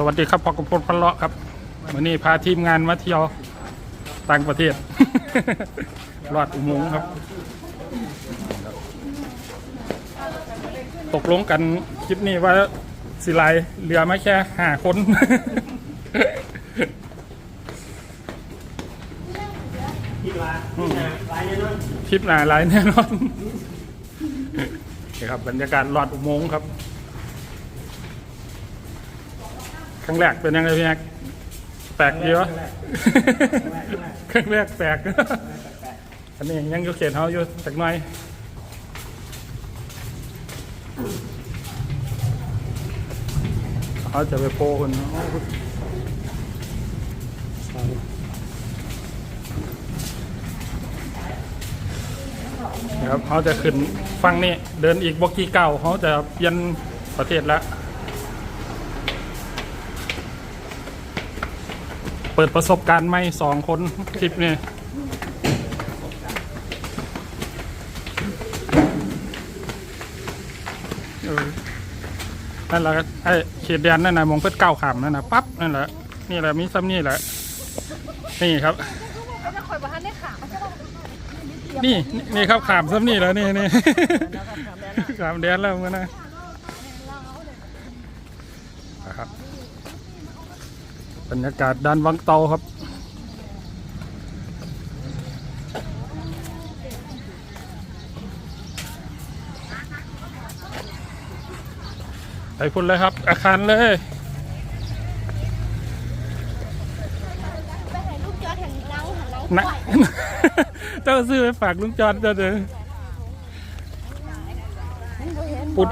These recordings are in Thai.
สวัสดีครับพอกระพลพันเลาะครับวันนี้พาทีมงานมาเที่ยวต่างประเทศ รอดอุโมงค์ครับ ตกลงกันคลิปนี้ว่าสิไลเหลือมาแค่ห้าคนคิดว่าร้ายแน่นอนคลิปหนาไลายแน่นอนนี่ครับบรรยากาศรอดอุโมงค์ครับ ครั้งแรกเป็นยังไงพี่แอ๊กแปลกดีวะครั้งแรกแปลกอันนี้ยังอยู่เขตเฮาอยู่สักหน่อยเขาจะไปโพคนเนาะนะครับเขาจะขึ้นฟังนี่เดินอีกบอกกี่เก้าเขาจะเปลี่ยนประเทศแล้ว เปิดประสบการณ์ใหม่สองคนคลิปนี้นั่นแหละไอ้เขตแดนนั่นนะมองเพื่อก้าวขามนั่นนะปั๊บนั่นแหละนี่แหละมีซ้ำนี่แหละ นี่ครับนี่นี่ครับขามซ้ำนี่แล้วนี่นี่ขามแดนแล้วมันนะนะครับ บรรยากาศด้านวังเตาครับ ไปพุ่นเลยครับ อาคารเลยไปให้ลูกจอดแห่งนังหันนังนะไหวเจ้าซื้อไปฝากลุงจอดเจ้าเด้อปุด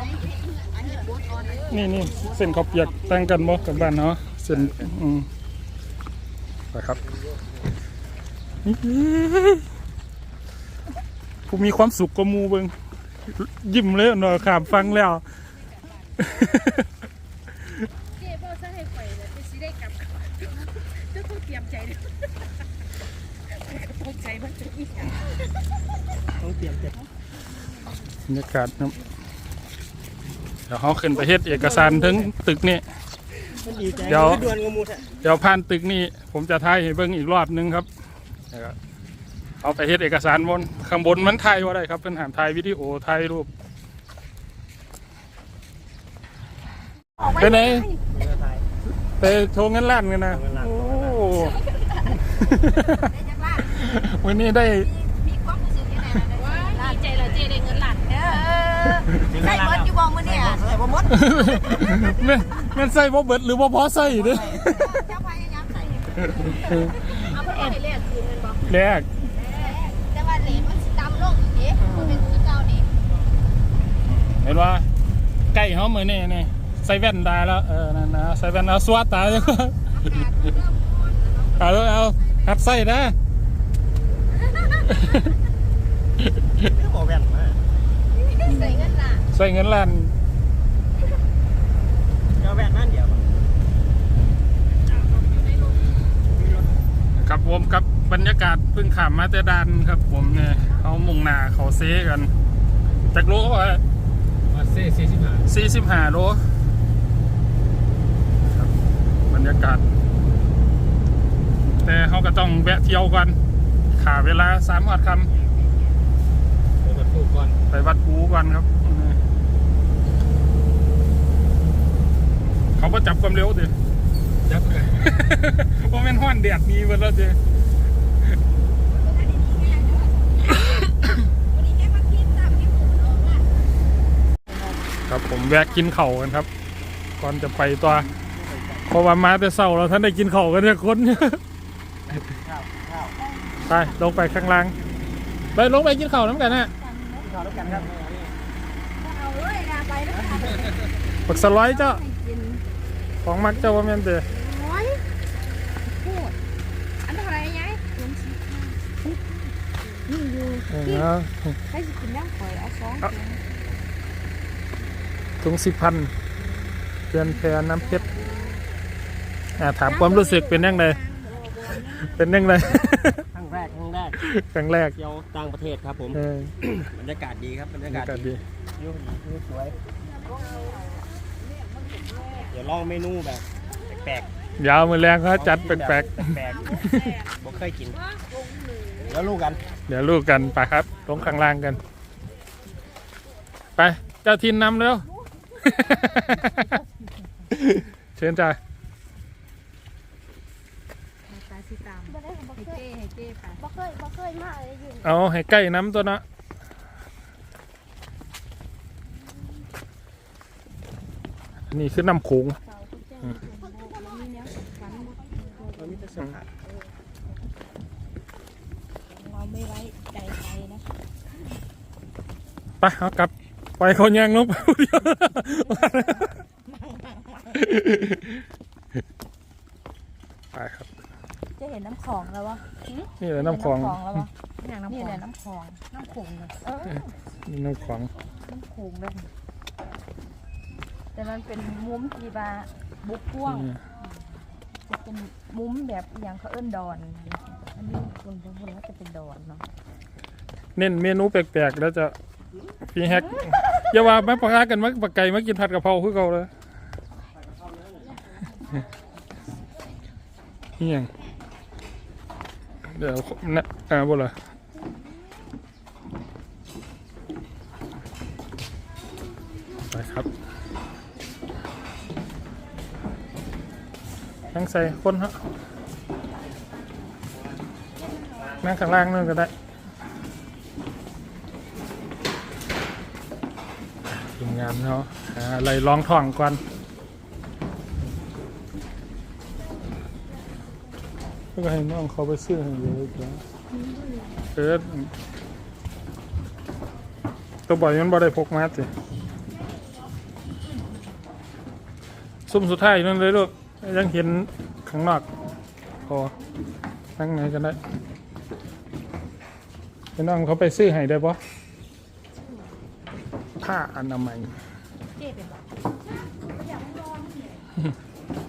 นี่นี่เส้นข้าวเปียกแต่งกันบ่กับบ้านเนาะ เส้นอืมไปครับผู้มีความสุขก็มูเบิงยิ้มเลยเนาะขามฟังแล้วเจ๊บอกซะให้ไปเลยไปสิได้กลับจ้าต้องเตรียมใจเลยตกใจมันจะอีกอย่างต้องเตรียมเสร็จบรรยากาศครับเดี๋ยวเขาขึ้นไปเฮ็ดเอกสารถึงตึกนี่ มันดีใจเดี๋ยวด่วนกว่าหมูแท้เดี๋ยวผ่านตึกนี่ผมจะถ่ายให้เบิ่งอีกรอบนึงครับแล้วก็เอาไปเฮ็ดเอกสารบนข้างบนมันถ่ายว่าได้ครับเป็นหามถ่ายวิดีโอถ่ายรูปไปไหนเรือไทยไปโชว์เงินล้านกันนะโชว์เงินล้านโอ้วันนี้ได้มีความรู้สึกยังไงนะว่าดีใจละเจ๊ได้เงินหลานเออถึง ใส่เวลาเบิร์ดอยู่บองมือเนี่ยใส่บ่หมดแม่นแม่นใส่บ่เบิดหรือบ่พอใส่เด้อเจ้าพยายามใส่เอาไปให้แลกคืนเงินบอกแรกแต่ว่าเหรียญมันสิตำลงอีกเด้มันเป็นคือเก่านี่เห็นว่าใกล้เฮามื้อนี้นี่ใส่แว่นได้แล้วเออนั่นนะใส่แว่นเอาสวัสดตาจังเอาเอาเอาหัดใส่นะคือบ่แว่นมา ใส่เงินหลาน ใส่เงินล้านเอาแว่นมาอันเดียวบ่ครับผมกับบรรยากาศเพิ่งขามมาแต่ดานครับ ผมเนี่ยเขามุ่งหน้าเขาเซกันจากโลก็ว่ามาเซ่45สี่สิบห้าโลครับบรรยากาศ แต่เขาก็ต้องแวะเที่ยวกันขาเวลาสามวัดคไปบัดฟูก่อนำไปวัดกูกันครับ เขาก็จับความเร็วดิจับกันเพราะแม่นห้อนแดดนี้เวลาเจวันนี้แค่มาคิดตามที่ผมลงอะครับผมแวะกินเข่าวกันครับ ก่อนจะไปตัวเพราะว่ามาแต่เศร้าแล้วท่านได้กินเข่าวกันเนี่ยคนข้าวข้าวไปลงไปข้างล่างไปลงไปกินข้าวน้ำกันนะข้าวแล้วกันครับเอาเลยนะไปแล้วค่ะปักสร้อยเจ้าให้กิน ของมักเจ้าว่าแม่นเตอโอ้ยพูดอันเท่าไหรยายรวมสิบนี่อยู่เอที่อให้สิกินน้ำข่อยเอาสองถุงสิบพันเตือนแพรน้ำเพชรอ่าถามความรู้สึกเป็นยังไงเป็นยังไง ครั้งแรกครั้งแรกครั้งแรกเที่ยวต่างประเทศครับผม เออบรรยากาศดีครับบรรยาากบรรยากาศศดีวิววิวสวยเดี๋ยวลองเมนูแบบแปลกเดี๋ยวมือแรงเขาๆจัดแปลกแปลกๆบ่เคยกิน แล้วลูกกัน ๆ เดี๋ยวลูกกันไปครับ ลงข้างล่างกัน ไป เจ้าทินนำเร็ว เชิญจ้าตาสิตามบ่ได้บ่ให้เคยเจ้ให้เจ้ไปบ่เคยบ่เคยมาเลยอยู่เอาให้ใกล้น้ำตัวเนาะ นนี้คือน้ำโขงเสาทุกเจ้ามีแนวฝันมันมีแต่เสื้อผ้าเราไม่ไว้ใจใครนะไปเอากลับไปล่อยเขาแยงลงไปผู้เดียวไปครับ จะเห็นน้ำของแล้ววะนี่แหละน้ำคลองแล้ววะนี่แหละน้ำของน้ำโขงนะเออนี่น้ำคลองน้ำโขงเลย แต่มันเป็นมุ้มที่ว่าบุกพ่วงนี่จะเป็นมุ้มแบบอหย่างเขาเอิ้นดอน อันนี้คนบางคนแล้วจะเป็นดอนเนาะเน้นเมนูแปลกๆแล้วจะฟีแฮกอย่าว่าแม่ปลากันมาปลาไก่มากินผัดกะเพราคือเก่าเลยนี่ยังเดี๋ยวนะอ่าบ่ล่ะ นั่งใส่คนฮะนั่งข้างล่างนั่นก็ได้ทีมงานเขาหาอะไรลองท่องก่อนก็ให้น้องเขาไปซื้อให้เยจ้ะเออตัวบ่อยมันบ่ได้พกมาสิซุ่มสุดท้ายนั่นเลยลูก ยังเห็นข้างนอกพอนั่งไหนกันได้ให้น้องเขาไปซื้อให้ได้ปะผ้าอนามัยเจ๊เป็นแบบ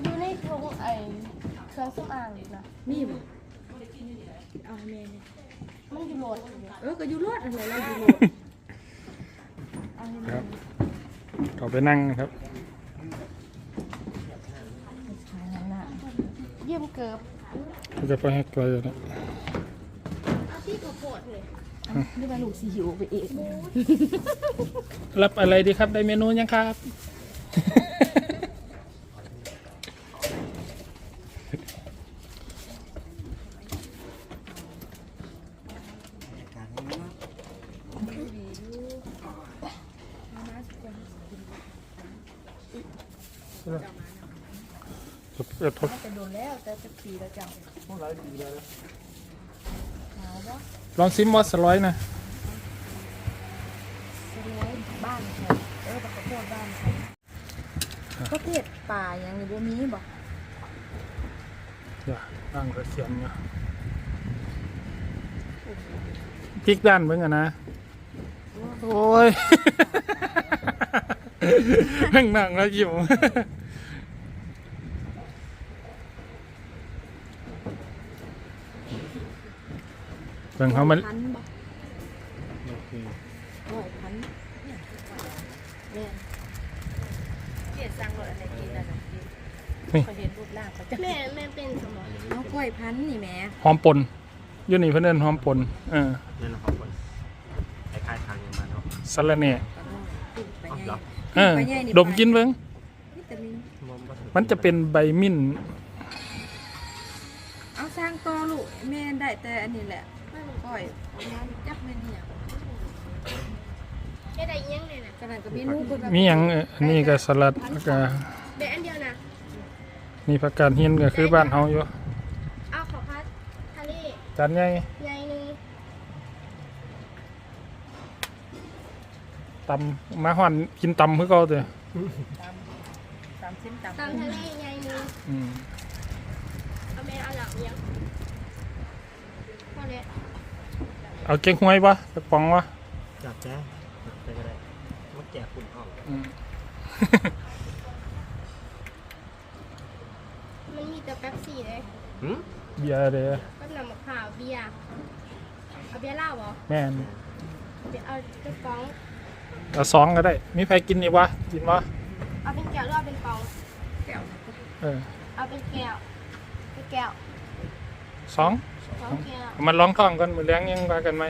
อยู่ในถุงไอ้เครื่องสำอางนี่นะนี่บ่เอาแม่เนี่ยมันอยู่โหลดเออก็อยู่รอดอะไรเราอยู่โหลดครับเขาไปนั่งครับ ขายหน้า เยี่ยมเกิบเขาจะไปให้ไกลนะเอาที่กระโปดเลยนี่มาลูกสีหิวไปเองรับอะไรดีครับ ได้เมนูยังครับจะ เปิดทดจะโดนแล้วแต่จะปีแล้วจังหนาวปะลองซิมมอสร้อยนะจะร้อยบ้านใครเออประกโพดบ้านใครประเภทป่าอย่างนี้บ่มีบ่อย่าตั้งกระเทียมเนี่ยพริกด้านเบิ่งอะนะ โอ้ยนั่งนั่งแล้วยิ้ เบิ่งเขามันพันบ่ร้อยพันแม่เกียสั่งรถอะไรกินอะไรกินเขาเห็นรูปร่างเขาจะแม่แม่เป็นสมองเอากล้วยพันนี่แหม่หอมปนอยูนี่เพื่นเอนหอมปนเออนั่นนะครับคนคล้ายๆทางอย่างมันเนาะสะระแหน่กินไปอ๋อไงเหรอเออดมกินเบิ่งวิตามินมันจะเป็นใบมิ้น เอาสร้างต่อลูกแม่ได้แต่อันนี้แหละ ก้อยจับแม่นี่ยแค่ได้เยังเลยนะขนาดกับเมนูเพิ่นว่ามีหยังเอ่ออันนี้ก็สลัดแล้วก็เบ็ดอันเดียวนะมีผักกาดหินก็คือบ้านเฮาอยู่เอาขอพัดทะเลจานใหญ่ใหญ่หนึงตำมาห่อนกินตำคือเก่าเด้อตามชิ้นตามตามทะเลใหญ่หนึงอืมเอาแม่เอาหลังเลี้ยังพอแล้ว เอาเก๊กฮวยบ่สักป๋องวะจับแจ๊ไปก็ได้มักแจกคุณอ้อมอืม มันมีแต่แป๊บซี่เลยหืมเบียร์เด้อแป๊บน้ำมะพร้าวเบียร์เอาเบียร์เหล้าเหรอแม่นเบียร์เอากระป๋อง เอาสองก็ได้ มีใครกินอีกวะกินวะเอาเป็นแก้วหรือเอาเป็นกล่องแก้วเออเอาเป็นแก้วเป็นแก้วสอง สองแก้วมันร้องท้องกันมือเลี้ยงยังว่ากันไหม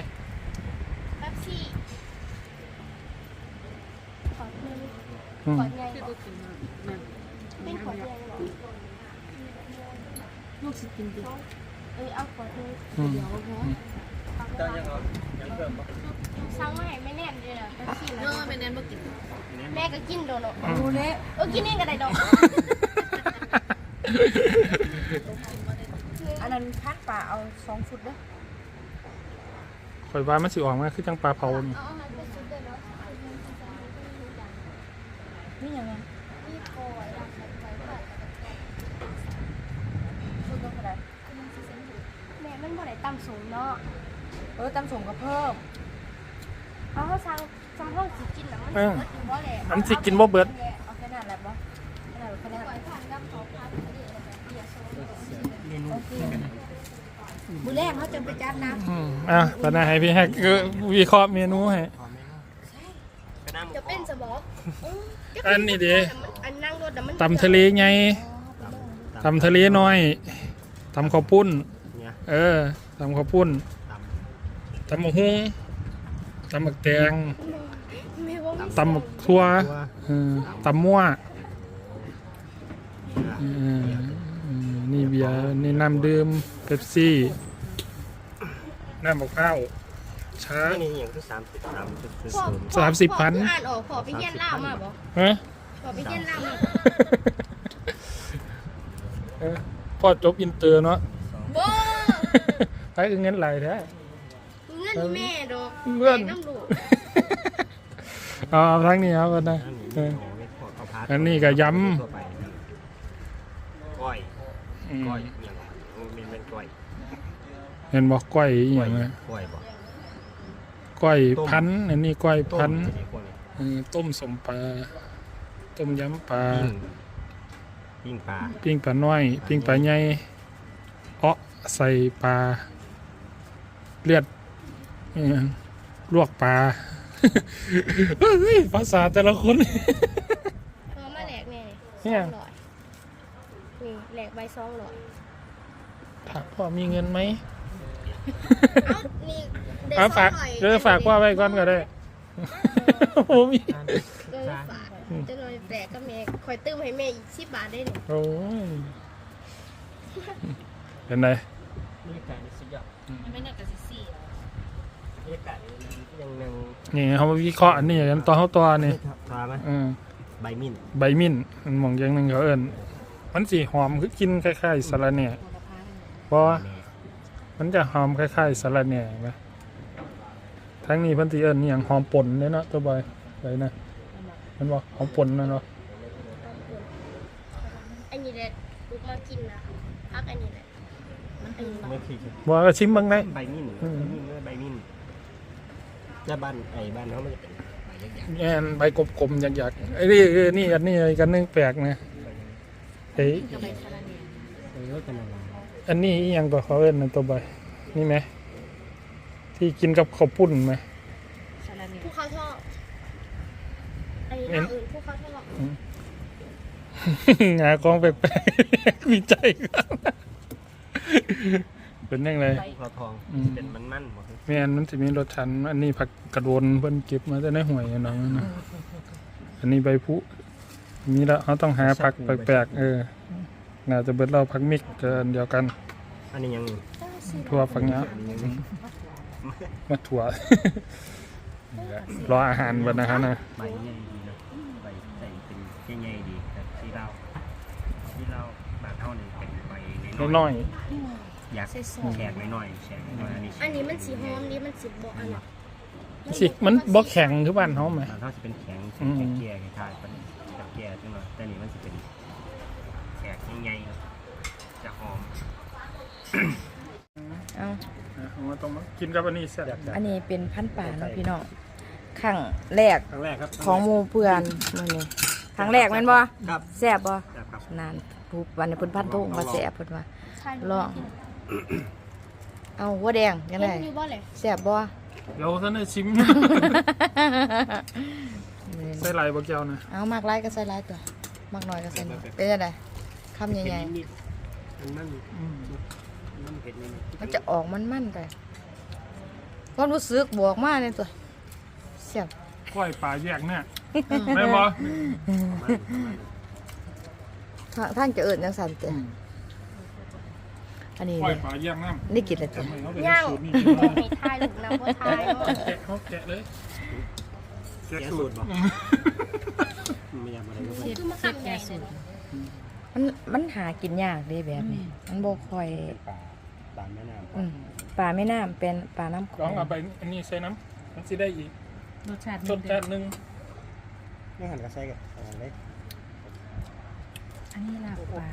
แป๊บซี่ขอดหนึ่งอืมขอดใหญ่เหรอเป็นขอดใหญ่เหรอลูกสิกินดิเอ้ยเอาขอดหนึ่งอืมเดี๋ยวพอเจ้ายังเอายังเพิ่มบ่สั่งมาให้แม่แน่นเลยนะแป๊บซี่เอนะอแม่แนนบ่กินแม่ก็กินโดนเนาะอืมดูเละเออกินเองก็ได้ดอกอั นนั้นพัดป่าเอาสองฟุตเด้อข่อยว่ามันสิออกมาคือจังปลาเผานี่เอาอาหารไปซุปเลยเนาะนี่ยังไงนี่โกยอยากใส่ไฟเปิดฟุตต้องเท่าไหร่แม่มันบ่ได้ต่ำสูงเนาะเออตำส่งก็เพิ่มเอาเขาสั่งสั่งห้องสิกินแล้วมันเออเบิดอยู่บ่แหละอันสิกินบ่เบิดเอาแค่นั้นแหละปะแค่นั้นแค่นั้นปล่อยผ่านกับเขาพักอันนี้แมนูโอเคมือแรกเขาจะไปจัดนะอืมอะตอนนี้ให้พี่แฮกก็วิเคราะห์เมนูให้พอเมนูกระน้ำจะเป็นสมองอันนี้ดิ อันนั่งรถน่ะมันตำทะเลไงตำทะเลน้อยตำข้าวปุ้น เนี่ยเออตำข้าวปุ้นตตำหมกฮุ้งตำหมกแตงไม่ว่ามีตำหมกทั่วำตัวเออตำมั่วเออเออนี่เบียร์นี่น้ำดื่มเป๊ปซี่ น้ำมะพร้าวช้าอันนี้อย่างที่สามสิบสามสิบพ่อศูนย์สามสิบพันพ่ออ่านออกขอไปเฮียนล่าวมาบ่ฮะขอไปเฮียนล่าวมาเออพ่อจบอินเตอร์เนาะบ่ใช้เงินไหลายแท้เงินแม่ดอกเงินน้ำลูกเอาเอาทั้งนี้เอากันนะอันนี้เออเม็ดพอข้าวผัดอันนี้ก็ยำทั่วไปก้อย อืม ก้อยอย่างมันเป็นก้อยเห็นบอกก้อยอหย่างนะก้อยบ่ก้อยพันธุ์อันนี้ก้อยพันธุ์ต้มก้อยเออต้มสมปลาต้มยำปลาปิ้งปิ้งปลาปิ้งปลาน้อยปิ้งปลาใหญ่เอ้อใส่ปลาเลือดอิหยังลวกปลา เฮ้ยภาษาแต่ละคน พอมาแหลกแม่เนี่สอยงร้อยนี่ แหลกใบสองร้อยถามพ่อมีเงินไหมเอ้านี่ได้เอาฝากสองร้อยเดี๋ยวฝากพ่อไว้ก่อนก็ได้โอ้มีเออฝากจะหน่อยแปลกกับแม่คอยตื้มให้แม่อีกสิบบาทได้เนี่ยโอ้ยเป็นไงบรรยากาศนี่สุดยอดมันไม่น่าจะสิสี่บรรยากาศยังยังนี่เขามาวิเคราะห์อันนี้กันตัวเขาตัวนี่ทาไหมเออใบมิ้น ใบมิ้นมันหมองอย่างหนึ่งเขาเอิญ มันสีหอมคือกินคล้ายๆสาระแหน่เพราะว่ามันจะหอมคล้ายๆสาระแหน่ไหมทั้งนี้เพันสีเอิญนี่อย่างหอมป่นเนี่ยเนาะตัวบอยไปนะมันบอกหอมป่นนะเนาะอันนี้แหละลูกมากินนะพักอันนี้แหละมันอันนี้เมื่อกี้บอกก็ชิมเบ้างได้ ใบมิ้นอืมใบมิ้นเมื่อใบมิ้นแล้วบ้านไอ้บ้านเขามันจะเป็นใบยักษ์แอนใบกลมๆหยักๆไอ้นี่เออนี่อันนี้อะไรกันนึงแปลกนะ เอ้ยกับใบสาระเนี่ยเออเป็นอะไรอันนี้อิหยังก็เขาเอิญนะตัวบอยนี่ไหมที่กินกับข้าวปุ้นไหมสาระเนี่ยผู้เขาชอบอันนี้เห็นเราอื่นผู้เขาชอบหาของแปลกๆมีใจครับเป็นยังไงพอทองอืม เป็นมันมันๆหมดแม่นมันจะมีรสชันอันนี้ผักกระโดนเพิ่นเก็บมาจะได้ห่วยอะเนาะนะอันนี้ใบพุ มีแล้วเขาต้องหาผักแปลกๆเออ น่าจะเบิดเราผักมิกเกินเดียวกัน อันนี้ยังทั่วฝักเนี้ยอันนี้ยังมาถั่วนี่แหละรออาหารบันนะฮะนะใบใหญ่ดีนะใบใส่เป็นใหญ่ๆดีแต่ที่เราที่เราบานเท่านี้เป็นใบน้อยอยากแฉกน้อยๆแฉกน้อยๆอันนี้อันนี้มันสีหอมนี่มันสีบ่อันน่ะๆสิมันบ่แข็งคือบ้านเฮาไหมบานเท่าจะเป็นแข็งอืมแก่ๆคล้ายๆเป็น แก่ๆขึ้นมาแต่นี่มันจะเป็นแฉกใหญ่ๆจะหอมเอาเอามาต้องมากินกับอันนี้แซ่บอันนี้เป็นพันธุ์ป่าเนาะพี่น้องครั้งแรกครั้งแรกครับของหมูเพื่อนมื้อนี้ครั้งแรกแม่นบ่ครับแซ่บบ่ครับนานผู้วันนี้เพิ่นพันทุ่งมาแซ่บเพิ่นว่าใช่ลอง เอาหัวแดงยังไงเห็นอยู่บ่เลยแซ่บบ่เดี๋ยวท่านได้ชิม ใส่ไหลายบ่เกี่ยวนะเอามากหลายก็ใส่หลายตัวมากน้อยก็ใส่น้อยเป็นจังไดคำใหญ่นิดๆมันมันอืมมันเผ็ดนิดๆมันจะออกมันๆไปความรู้สึกบอกมาเลยตัวเสียบก้อยปลาแยกเนี่ยแม่นบ่ทางทางจะเอิญยังสั่นเตะอันนี้ก้อยเลยปลาแยกน้ำนี่กินแล้วจ้ะทำไมเขาไปย่างสูตรนี้ไม่ทายลูกนะบ่ทายแกะเขาแกะเลยๆ แกะแกะสูสูตตรรบ่ไม่อยากมาเลยคือมาคำใหญ่เลยเนาะมันมันหากินยากเด้แบบนี้ มันบ่ค่อยปลาปลาแม่น้ำอืมปลาแม่น้ำเป็นปลาน้ำโขลองงเอาไปอันนี้ใส่น้ำมันสิได้อีกรสชาติรสชาติหนึงไม่หันกระใส่กันอะไรเล็กอันนี้ลาบปลา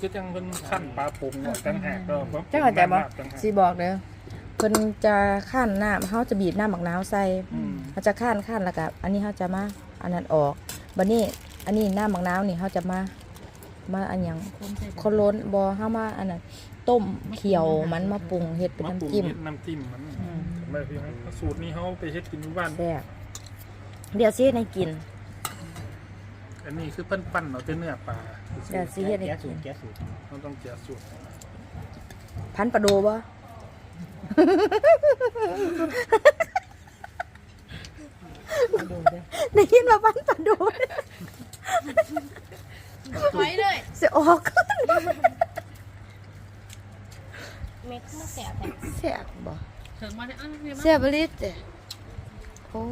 คือจังเพิ่นขั้นปลาปรุงไว้ต่างหากก็บ่เจ้าเข้าใจบ่ลาบต่างหากสิบอกเด้อเพิ่นจะขั้นน้ำเฮาจะบีบน้ำบักนาวใส่ อืม เขาจะขั้นขั้นแล้วก็อันนี้เฮาจะมาอันนั้นออกบัดนี้อันนี้น้ำบักนาวนี่เฮาจะมามาอันหยังคนใส่คนล้นบ่เฮามาอันนั้นต้มเคี่ยวมันมาปรุงเฮ็ดเป็นมาปรุงน้ำจิ้มเฮ็ดน้ำจิ้มมันอืมไม่พี่ให้สูตรนี้เขาไปเฮ็ดกินอยู่บ้านแซ่บเดี๋ยวสิเฮ็ดให้กิน อันนี้คือเพิ่นปั้นเอาแต่เนื้อปลาเดี๋ยวสิเฮ็ดให้แกะกิสูนตรแกะสูตรเราต้องแกะสูตรพันปลาโดบ่ ได้ยินว่าพันปลาโดถอยเลยสิออกเม็ดมาแสบแต่แซ่บบ่ถึงมาได้อะเนี่ยแซ่บบ่ลิเด้โอ้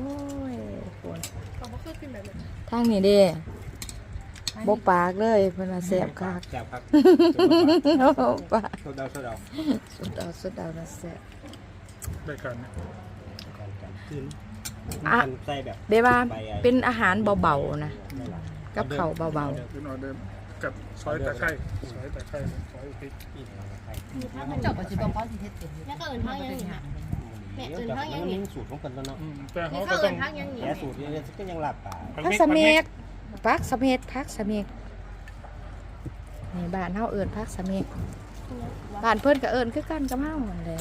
ยปวดเขาบ่เคยกินแบบนั้นทางนี้เด้บ่ปากเลยเพิ่นว่าแซ่บคักแซ่บครับโอ้ปากโซดาโซดาสุดเอาสุดเอานะแซ่บได้กันเนี่ยการการขึ้น อะมันใส่แบบเบว่าเป็นอาหารเบาๆนะไม่หลับกับข้าวเบาเป็นออเดิมกับซอยตะไคร้ซอยตะไคร้ซอยพริกอีกแล้วก็ใส่มีทั้งเจ้าก็สิบ่พอสิเฮ็ดเป็นแล้วก็อื่นทั้งยังนี่ค่ะแม่อื่นทั้งยังมันนี่มีสูตรของคนแล้วเนาะอืมแต่มีเขาข้าก็วต้อื่องนทั้งยังนี่แกะสูตรนี่ก็ยังหลับป่าๆพักสะเมกพักสะเมกพักสะเมกนี่บ้านเฮาเอิ้นพักสะเมกบ้านเพิ่นก็เอิ้นคือกันกับเฮานั่นแหละ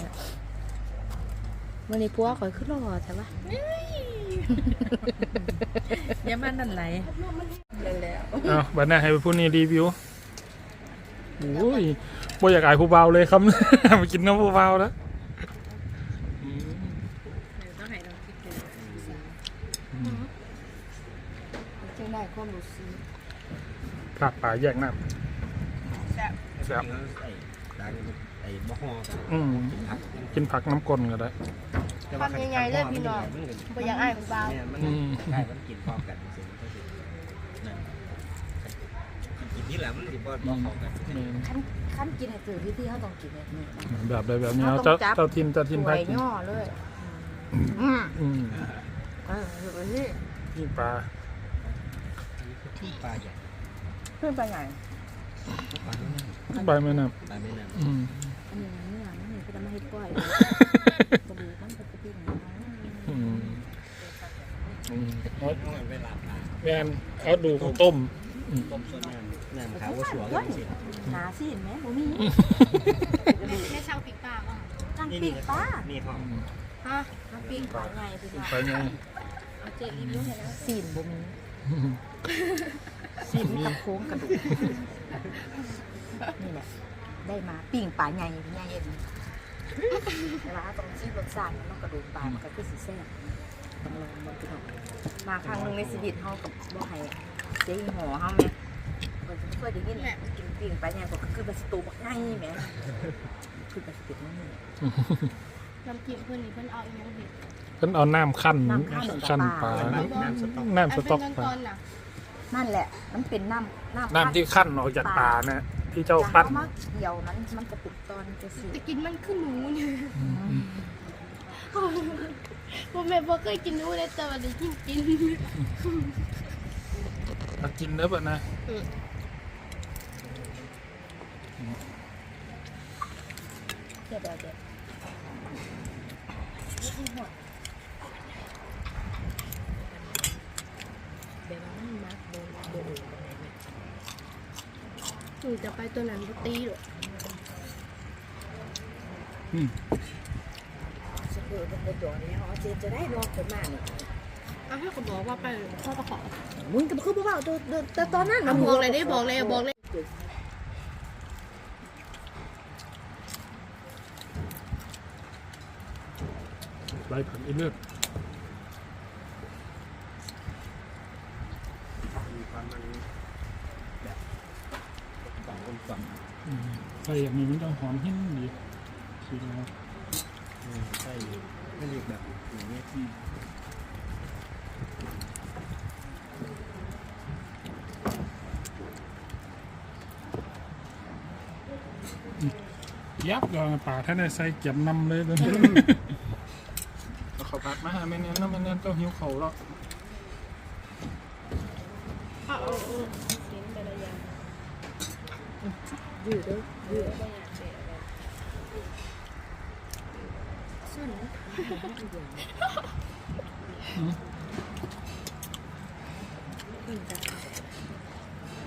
มื้อนี้ผัวข่อยคือรอใช่ปะ อย่ามันนั่นไหลเอาบัดหน้าให้ผู้นี้รีวิวโอ้ยบ่อยากอายผู้เบาเลยครับ มากินน้ำผู้เบาแล้วอืมต้องให้เราคิดดูจังได้ความรู้สึกปลาแยกน้ำแซ่บไอ้ร้านไอ้บ่ฮออืมกินผักน้ำกลนก็ได้ ทำยังไงเลยพี่น้องบ่อยากอ้ายผู้บ่าว เนี่ยมันอืมใช่มันกินพร้อมกันจริงๆก็คือนั่นกินที่หลังมันสิบ่บ่เข้ากันนี่คันคันกินให้ตื่นวิธีเฮาต้องกินแบบนี้แบบใดแบบนี้เอาเจ้าเจ้าทิมเจ้าทิมสพายกินย่อเลยอืมอืมเออแบบนี้นี่ปลาที่ปลาใหญ่เพิ่นไปไหนปลาไม่น้ใบแม่น้ำปลาไม่น้ำอืมอันนี้มัน เฮ็ดก้อยกระดูกมันก็จะเป็นอืมอืมเอาำเวลาปลาแม่นเขาดูเขาต้มอืมต้มส่วนน้ำน้ำขาวก็สัวกันสิหาสิเห็นไหมบ่มีแม่ช่างปิกปากอะตั้งปิ้งปลานี่พ่อฮะน้ำปิ้งปลาใหญ่พี่น้องไปไงเอาเจ็ดรีวิวให้แล้วซีนบ่มีซีนมีกับโค้งกระดูกนี่แหละได้มาปิ้งปลาใหญ่ใหญ่เอ็น เวลาตรงที่รสชาติมันกระดูกปลามันก็คือสิแซ่บต้องลองมันพี่น้องมาครั้งหนึงในชีวิตเฮากับบ่ให้เจ๊หอเฮาแม่เพิ่นเคยได้ยินกินปิ้งปลาใหญ่ก็คือเป็นสตูบักใหญ่แหมคือเป็นสตูบักใหญ่น้ำจิ้มเพิ่นนี่เพิ่นเอาอีหยังเฮ็ดเพิ่นเอาน้ำขั้นน้ำขั้นขั้นปลาน้ำสต๊อกน้ำสต๊อกอันปเป็นลาตอนๆน่ะนั่นแหละ มันเป็นน้ำน้ำน้ำที่ขั้นออกจากปลาเนี่ย ที่เจ้าจะปั้นเอามาเกี่ยวนั้นมันจะเป็นตอนจะสีแต่กินมันคือหนูเนี่ยบ่แม่บ่เคยกินหนูเลยแต่ว่าได้กินกินมากินเนื้อปะนะเดี๋ยวเดี๋ยวเดี๋ยวเดี๋ยวมันมักโดนโดน ห นูจะไปตัวนั้นบ่ตีหรอกอืมสะเพือเป็นตัวนี้อ๋อเจนจะได้รอขึ้นมาเนี่ยเอาให้เขาบอกว่าไปพ่อตะขอมึงกับคือบ่เบาตัวตัวแต่ตอนนั้นเอาบอกเลยได้บอกเลยบอกเลยเด็กไล่ผักอีเลือด มีความมันแบบ สองคนสองอืมใส่อย่างนี้มันจะหอมหิ้นดีสีแล้วใช่ไม่เรียกแบบอย่างเงี้ยยับก็ป่าท่านได้ใส่เก็บนำเลยตอนนี้เอาเขาผัดมาหาแม่เน้นนะแม่เน้นก็หิวเขาแล้ว เอาเอาเอาชิ้นแต่ละอย่าง ยืดเด้อยืดไม่อยากเสียอะไรส่วนนั้น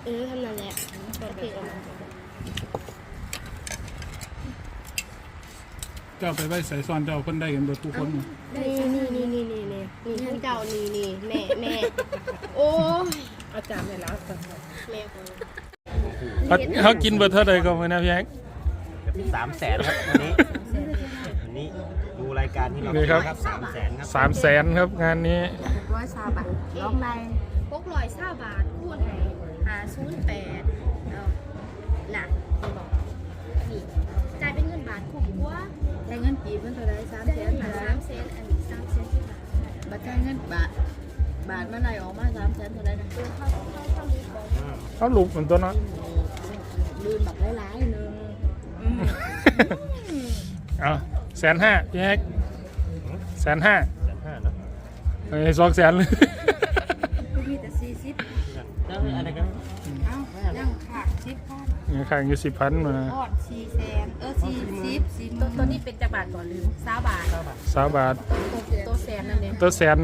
เออทำนั่นแหละโอเคเอามาเจ้าไปไว้ใส่ซอนเจ้าคนได้กันเบิดทุกคนน่ะนี่นี่นี่นี่นี่นี่นี่ท่านเจ้านี่นี่แม่แม่โอ้ยอาจารย์ในร้านกันแม่ของ เขาเขากินเบิดเท่าใดก็ไม่นะพี่แอ๊ก สามแสนครับวันนี้วันนี้ดูรายการที่เรานี่ครับครับสามแสนครับสามแสนครับงานนี้ ร้อยซาบะร้องไรพกร้อยเศร้าบาทคูณให้หาศูนย์แปดเอาหนักนี่บอกนี่จ่ายเป็นเงินบาทคุ้มกว่าใช้เงินกี่เพิ่นเท่าไรสามแสนหาบาสาทมเซนอันนี้สามเซนที่บาทบัตรใช้เงินบาทบาทเมื่อไรออกมาสามแสนเท่าไรนะ เออเข้าเข้าเข้าดีกว่า เขาลูกเหมือนตัวเนาะ ลืมบัตรหลายๆหนึงอืมเอาแสนห้าพี่แอ๊กแสนห้าแสนห้าเนาะเอ้ยสองแสนเลยมีแต่สี่สิบแล้วอะไรกันเอ้ายังขาดสิบพันเงินข้างอยู่สิบพันมาทอดสี่แสนเออสี่สิบสี่หตัวมื่นตัวนี้เป็นจักรบาทก่อนลืมสามบาทสามบาทตัวแสนนั่นเองตัวแสน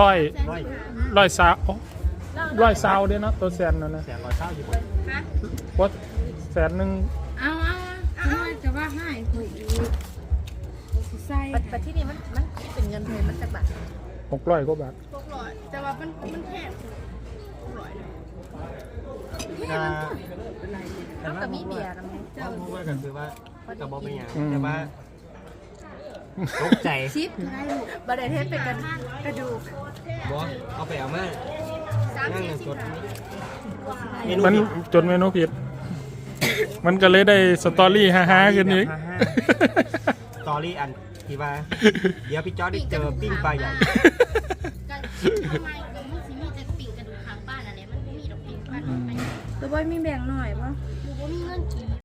ร้อยร้อยร้อยสาวโอ้ร้อยสาวเด้เนาะตัวแสนนั่นนะแสนร้อยเท่าอยู่บน ฮะว่า แสนหนึ่งเอาเอาเอาจะว่าให้คุยอีกสิใส่ปัจปัจที่นี่มันมันคิดเป็นเงินไทยมันจักรบาทหกร้อยกว่าบาทพกร้อยแต่ว่ามันมันแพงหกร้อยเลยอ่าเท่ากับมีเบียร์นะแม่เจ้าพูดว่ากันคือว่ากับบอกเป็นอย่างแต่ว่าตกใจสิบเท่าไรลูกบาร์เดทสเป็นกระกระดูกบอกเอาไปเอามาสามนั่งสิบหนึ่งสิจบมนูมันจนเมนูผิด มันก็เลยได้สตอรี่ฮ่าๆกันอีกสตอรี่อันที่ว่า เดี๋ยวพี่จอร์ดได้เจอปิ้งปลาใหญ่ กันทำไมมันสิมีแต่ปิ่งกระดูกข้างบ้านอะไรมันไม่มีดอกปิ่งบ้านมันไปตัวบอยมีแบ่งหน่อยปะม